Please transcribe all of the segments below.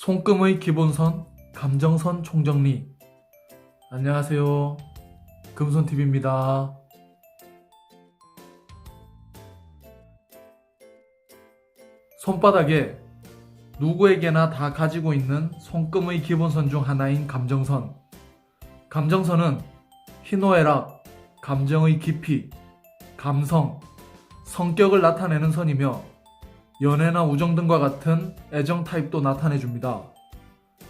손금의 기본선, 감정선 총정리. 안녕하세요. 금손TV입니다. 손바닥에 누구에게나 다 가지고 있는 손금의 기본선 중 하나인 감정선. 감정선은 희노애락, 감정의 깊이, 감성, 성격을 나타내는 선이며 연애나 우정 등과 같은 애정 타입도 나타내 줍니다.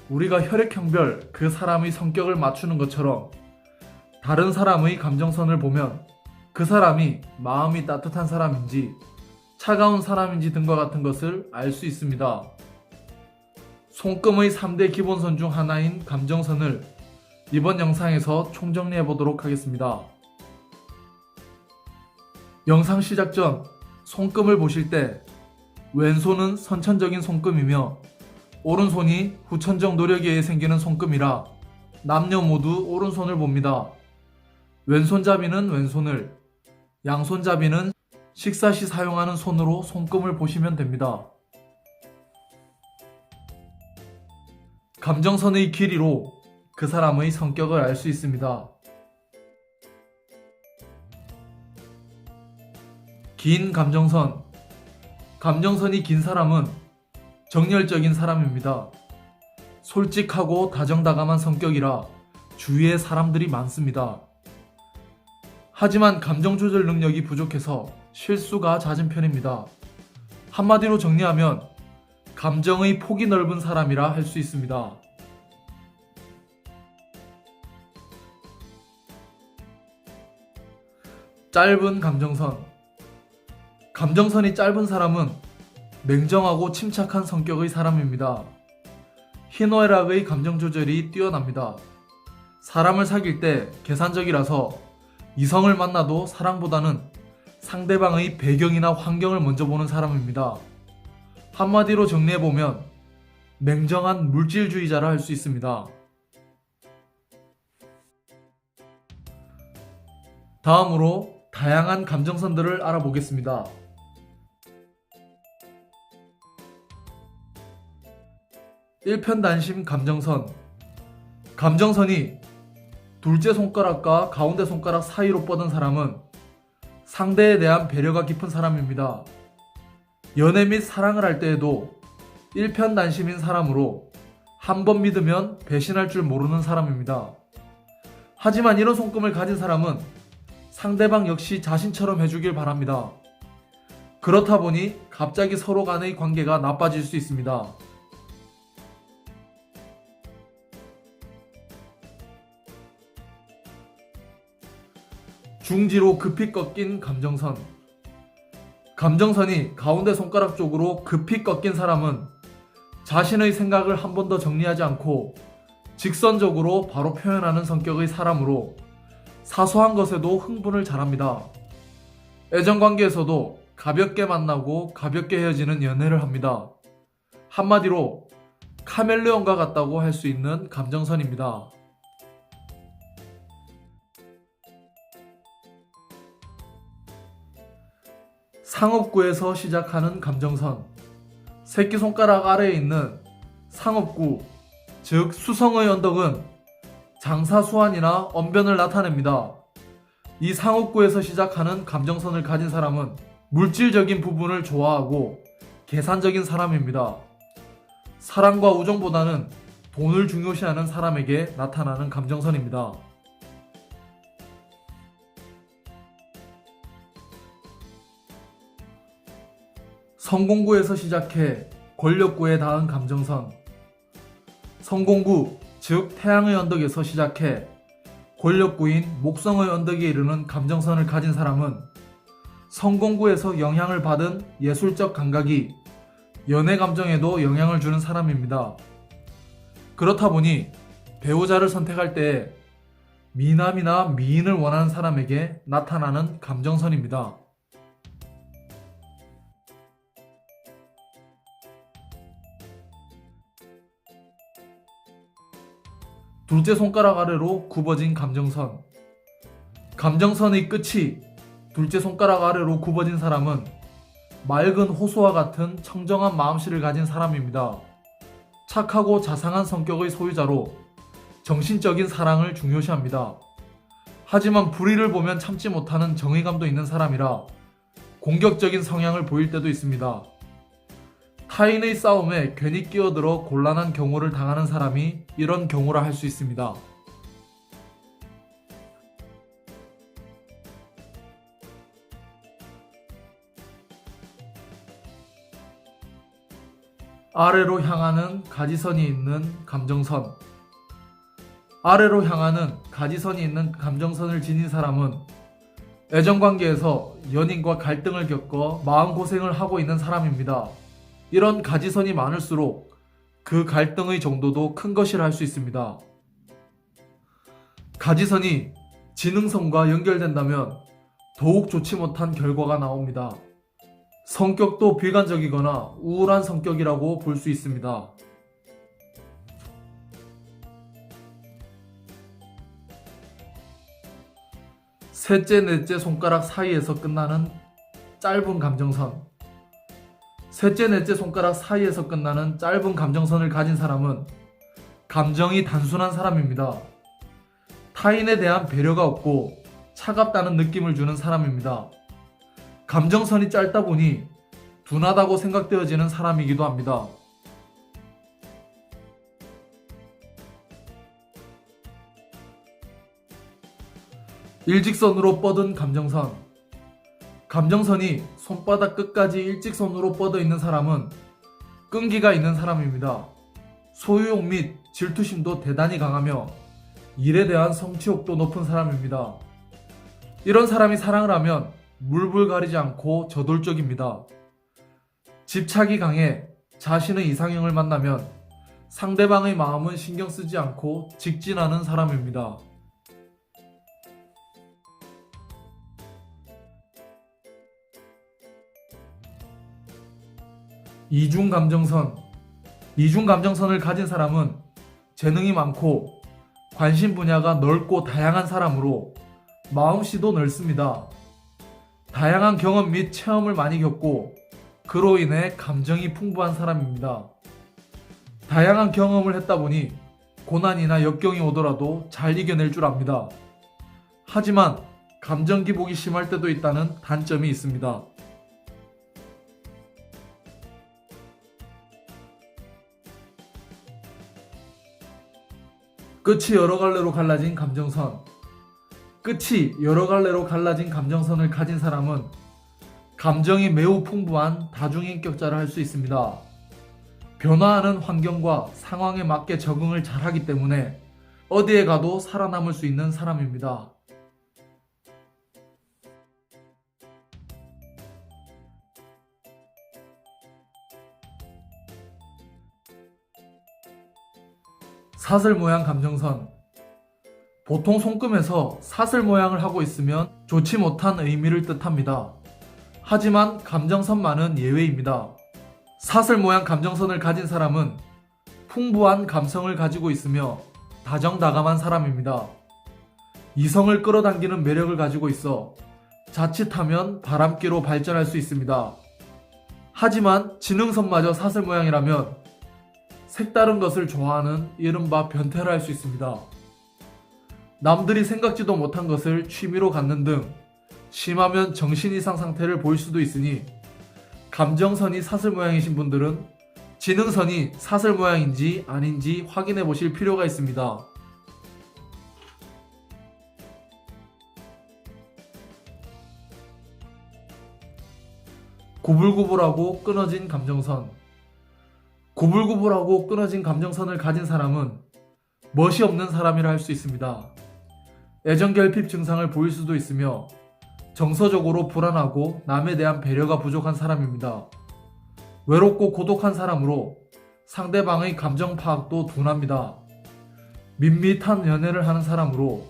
우리가 혈액형별 그 사람의 성격을 맞추는 것처럼 다른 사람의 감정선을 보면 그 사람이 마음이 따뜻한 사람인지 차가운 사람인지 등과 같은 것을 알 수 있습니다. 손금의 3대 기본선 중 하나인 감정선을 이번 영상에서 총정리해 보도록 하겠습니다. 영상 시작 전 손금을 보실 때 왼손은 선천적인 손금이며 오른손이 후천적 노력에 의해 생기는 손금이라 남녀 모두 오른손을 봅니다. 왼손잡이는 왼손을, 양손잡이는 식사 시 사용하는 손으로 손금을 보시면 됩니다. 감정선의 길이로 그 사람의 성격을 알 수 있습니다. 긴 감정선. 감정선이 긴 사람은 정열적인 사람입니다. 솔직하고 다정다감한 성격이라 주위에 사람들이 많습니다. 하지만 감정 조절 능력이 부족해서 실수가 잦은 편입니다. 한마디로 정리하면 감정의 폭이 넓은 사람이라 할 수 있습니다. 짧은 감정선. 감정선이 짧은 사람은 냉정하고 침착한 성격의 사람입니다. 희노애락의 감정 조절이 뛰어납니다. 사람을 사귈 때 계산적이라서 이성을 만나도 사랑보다는 상대방의 배경이나 환경을 먼저 보는 사람입니다. 한마디로 정리해보면 냉정한 물질주의자라 할 수 있습니다. 다음으로 다양한 감정선들을 알아보겠습니다. 일편단심 감정선. 감정선이 둘째 손가락과 가운데 손가락 사이로 뻗은 사람은 상대에 대한 배려가 깊은 사람입니다. 연애 및 사랑을 할 때에도 일편단심인 사람으로 한 번 믿으면 배신할 줄 모르는 사람입니다. 하지만 이런 손금을 가진 사람은 상대방 역시 자신처럼 해주길 바랍니다. 그렇다 보니 갑자기 서로 간의 관계가 나빠질 수 있습니다. 중지로 급히 꺾인 감정선. 감정선이 가운데 손가락 쪽으로 급히 꺾인 사람은 자신의 생각을 한 번 더 정리하지 않고 직선적으로 바로 표현하는 성격의 사람으로 사소한 것에도 흥분을 잘합니다. 애정관계에서도 가볍게 만나고 가볍게 헤어지는 연애를 합니다. 한마디로 카멜레온과 같다고 할 수 있는 감정선입니다. 상업구에서 시작하는 감정선. 새끼손가락 아래에 있는 상업구, 즉 수성의 언덕은 장사수완이나 언변을 나타냅니다. 이 상업구에서 시작하는 감정선을 가진 사람은 물질적인 부분을 좋아하고 계산적인 사람입니다. 사랑과 우정보다는 돈을 중요시하는 사람에게 나타나는 감정선입니다. 성공구에서 시작해 권력구에 닿은 감정선. 성공구, 즉 태양의 언덕에서 시작해 권력구인 목성의 언덕에 이르는 감정선을 가진 사람은 성공구에서 영향을 받은 예술적 감각이 연애 감정에도 영향을 주는 사람입니다. 그렇다 보니 배우자를 선택할 때 미남이나 미인을 원하는 사람에게 나타나는 감정선입니다. 둘째 손가락 아래로 굽어진 감정선. 감정선의 끝이 둘째 손가락 아래로 굽어진 사람은 맑은 호수와 같은 청정한 마음씨를 가진 사람입니다. 착하고 자상한 성격의 소유자로 정신적인 사랑을 중요시합니다. 하지만 불의를 보면 참지 못하는 정의감도 있는 사람이라 공격적인 성향을 보일 때도 있습니다. 타인의 싸움에 괜히 끼어들어 곤란한 경우를 당하는 사람이 이런 경우라 할 수 있습니다. 아래로 향하는 가지선이 있는 감정선. 아래로 향하는 가지선이 있는 감정선을 지닌 사람은 애정관계에서 연인과 갈등을 겪어 마음고생을 하고 있는 사람입니다. 이런 가지선이 많을수록 그 갈등의 정도도 큰 것이라 할 수 있습니다. 가지선이 지능선과 연결된다면 더욱 좋지 못한 결과가 나옵니다. 성격도 비관적이거나 우울한 성격이라고 볼 수 있습니다. 셋째, 넷째 손가락 사이에서 끝나는 짧은 감정선. 셋째, 넷째 손가락 사이에서 끝나는 짧은 감정선을 가진 사람은 감정이 단순한 사람입니다. 타인에 대한 배려가 없고 차갑다는 느낌을 주는 사람입니다. 감정선이 짧다 보니 둔하다고 생각되어지는 사람이기도 합니다. 일직선으로 뻗은 감정선. 감정선이 손바닥 끝까지 일직선으로 뻗어 있는 사람은 끈기가 있는 사람입니다. 소유욕 및 질투심도 대단히 강하며 일에 대한 성취욕도 높은 사람입니다. 이런 사람이 사랑을 하면 물불 가리지 않고 저돌적입니다. 집착이 강해 자신의 이상형을 만나면 상대방의 마음은 신경 쓰지 않고 직진하는 사람입니다. 이중 감정선. 이중 감정선을 가진 사람은 재능이 많고 관심 분야가 넓고 다양한 사람으로 마음씨도 넓습니다. 다양한 경험 및 체험을 많이 겪고 그로 인해 감정이 풍부한 사람입니다. 다양한 경험을 했다 보니 고난이나 역경이 오더라도 잘 이겨낼 줄 압니다. 하지만 감정 기복이 심할 때도 있다는 단점이 있습니다. 끝이 여러 갈래로 갈라진 감정선. 끝이 여러 갈래로 갈라진 감정선을 가진 사람은 감정이 매우 풍부한 다중인격자를 할 수 있습니다. 변화하는 환경과 상황에 맞게 적응을 잘하기 때문에 어디에 가도 살아남을 수 있는 사람입니다. 사슬 모양 감정선. 보통 손금에서 사슬 모양을 하고 있으면 좋지 못한 의미를 뜻합니다. 하지만 감정선만은 예외입니다. 사슬 모양 감정선을 가진 사람은 풍부한 감성을 가지고 있으며 다정다감한 사람입니다. 이성을 끌어당기는 매력을 가지고 있어 자칫하면 바람기로 발전할 수 있습니다. 하지만 지능선마저 사슬 모양이라면 색다른 것을 좋아하는 이른바 변태를 할수 있습니다. 남들이 생각지도 못한 것을 취미로 갖는 등 심하면 정신 이상 상태를 보일 수도 있으니 감정선이 사슬 모양이신 분들은 지능선이 사슬 모양인지 아닌지 확인해 보실 필요가 있습니다. 구불구불하고 끊어진 감정선. 구불구불하고 끊어진 감정선을 가진 사람은 멋이 없는 사람이라 할 수 있습니다. 애정결핍 증상을 보일 수도 있으며 정서적으로 불안하고 남에 대한 배려가 부족한 사람입니다. 외롭고 고독한 사람으로 상대방의 감정 파악도 둔합니다. 밋밋한 연애를 하는 사람으로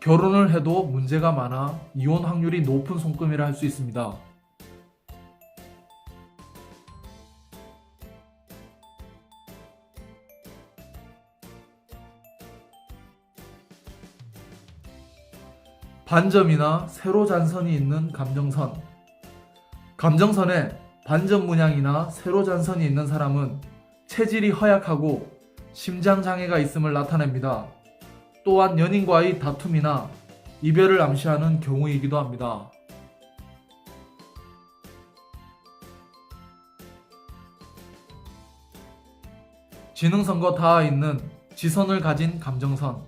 결혼을 해도 문제가 많아 이혼 확률이 높은 손금이라 할 수 있습니다. 반점이나 세로 잔선이 있는 감정선. 감정선에 반점 문양이나 세로 잔선이 있는 사람은 체질이 허약하고 심장 장애가 있음을 나타냅니다. 또한 연인과의 다툼이나 이별을 암시하는 경우이기도 합니다. 지능선과 닿아 있는 지선을 가진 감정선.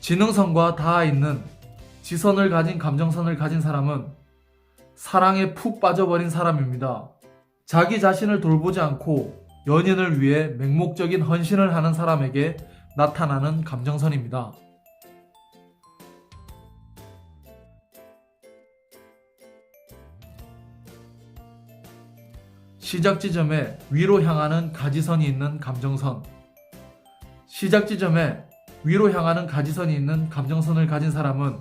지능선과 닿아 있는 지선을 가진 감정선을 가진 사람은 사랑에 푹 빠져버린 사람입니다. 자기 자신을 돌보지 않고 연인을 위해 맹목적인 헌신을 하는 사람에게 나타나는 감정선입니다. 시작 지점에 위로 향하는 가지선이 있는 감정선. 시작 지점에 위로 향하는 가지선이 있는 감정선을 가진 사람은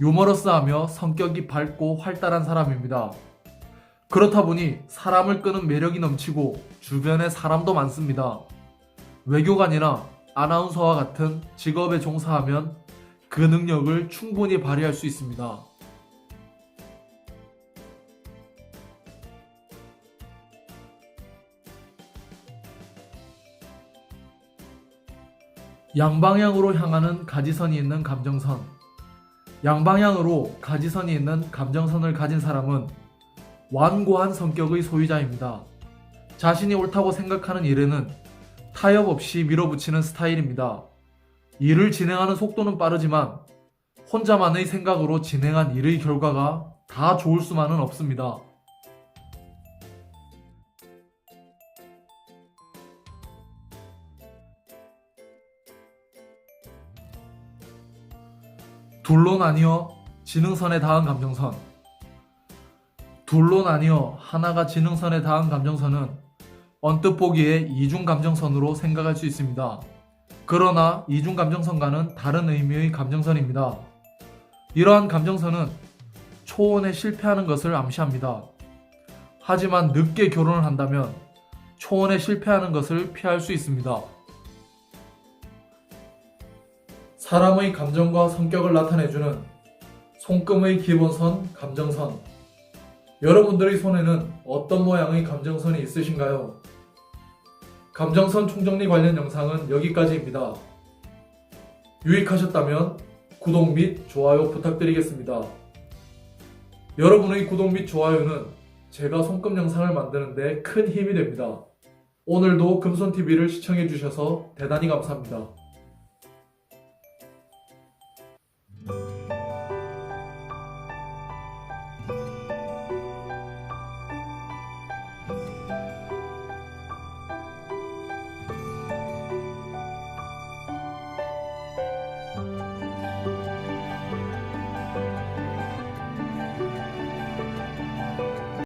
유머러스하며 성격이 밝고 활달한 사람입니다. 그렇다 보니 사람을 끄는 매력이 넘치고 주변에 사람도 많습니다. 외교관이나 아나운서와 같은 직업에 종사하면 그 능력을 충분히 발휘할 수 있습니다. 양방향으로 향하는 가지선이 있는 감정선. 양방향으로 가지선이 있는 감정선을 가진 사람은 완고한 성격의 소유자입니다. 자신이 옳다고 생각하는 일에는 타협 없이 밀어붙이는 스타일입니다. 일을 진행하는 속도는 빠르지만 혼자만의 생각으로 진행한 일의 결과가 다 좋을 수만은 없습니다. 둘로 나뉘어 지능선에 닿은 감정선. 둘로 나뉘어 하나가 지능선에 닿은 감정선은 언뜻 보기에 이중 감정선으로 생각할 수 있습니다. 그러나 이중 감정선과는 다른 의미의 감정선입니다. 이러한 감정선은 초혼에 실패하는 것을 암시합니다. 하지만 늦게 결혼을 한다면 초혼에 실패하는 것을 피할 수 있습니다. 사람의 감정과 성격을 나타내주는 손금의 기본선, 감정선. 여러분들의 손에는 어떤 모양의 감정선이 있으신가요? 감정선 총정리 관련 영상은 여기까지입니다. 유익하셨다면 구독 및 좋아요 부탁드리겠습니다. 여러분의 구독 및 좋아요는 제가 손금 영상을 만드는데 큰 힘이 됩니다. 오늘도 금손TV를 시청해주셔서 대단히 감사합니다.